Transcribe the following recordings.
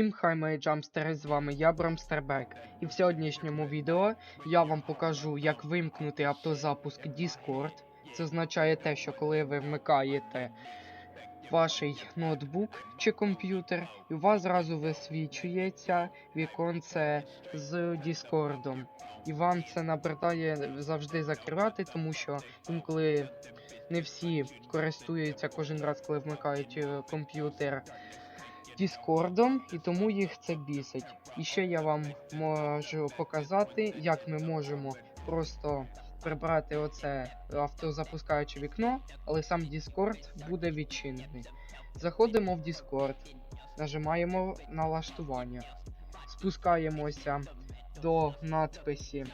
Всім хай мої джамстери, з вами я Брамстербек. І в сьогоднішньому відео я вам покажу, як вимкнути автозапуск Discord. Це означає те, що коли ви вмикаєте ваш ноутбук чи комп'ютер, і у вас зразу висвічується віконце з Discord. І вам це набертає завжди закривати, тому що інколи не всі користуються кожен раз, коли вмикають е, комп'ютер Діскордом, і тому їх це бісить. І ще я вам можу показати, як ми можемо просто прибрати оце автозапускаюче вікно, але сам Discord буде відчинений. Заходимо в Discord, нажимаємо налаштування, спускаємося до надписі,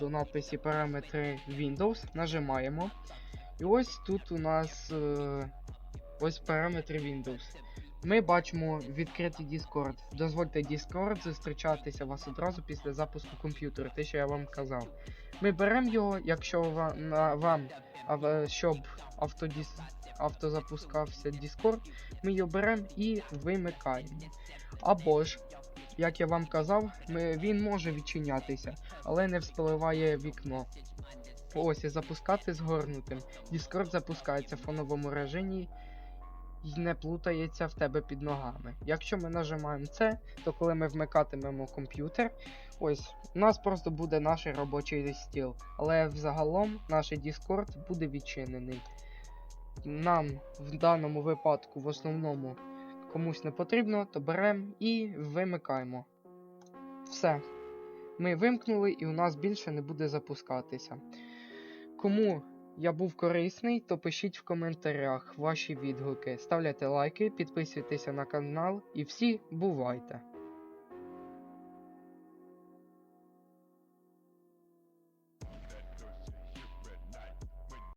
до надписі параметри Windows, нажимаємо. І ось тут у нас е, ось параметри Windows. Ми бачимо відкритий Discord. Дозвольте Discord зустрічатися вас одразу після запуску комп'ютера, те, що я вам казав. Ми беремо його, якщо вам, вам щоб автодіс, автозапускався Discord, ми його беремо і вимикаємо. Або ж, як я вам казав, ми, він може відчинятися, але не вспливає вікно. Ось і запускати згорнутим. Discord запускається в фоновому режимі і не плутається в тебе під ногами. Якщо ми нажимаємо це, то коли ми вмикатимемо комп'ютер, ось у нас просто буде наш робочий стіл. Але взагалом наш Discord буде відчинений. Нам в даному випадку в основному комусь не потрібно, то беремо і вимикаємо. Все. Ми вимкнули і у нас більше не буде запускатися. Кому я був корисний, то пишіть в коментарях ваші відгуки, ставляйте лайки, підписуйтеся на канал і всі бувайте!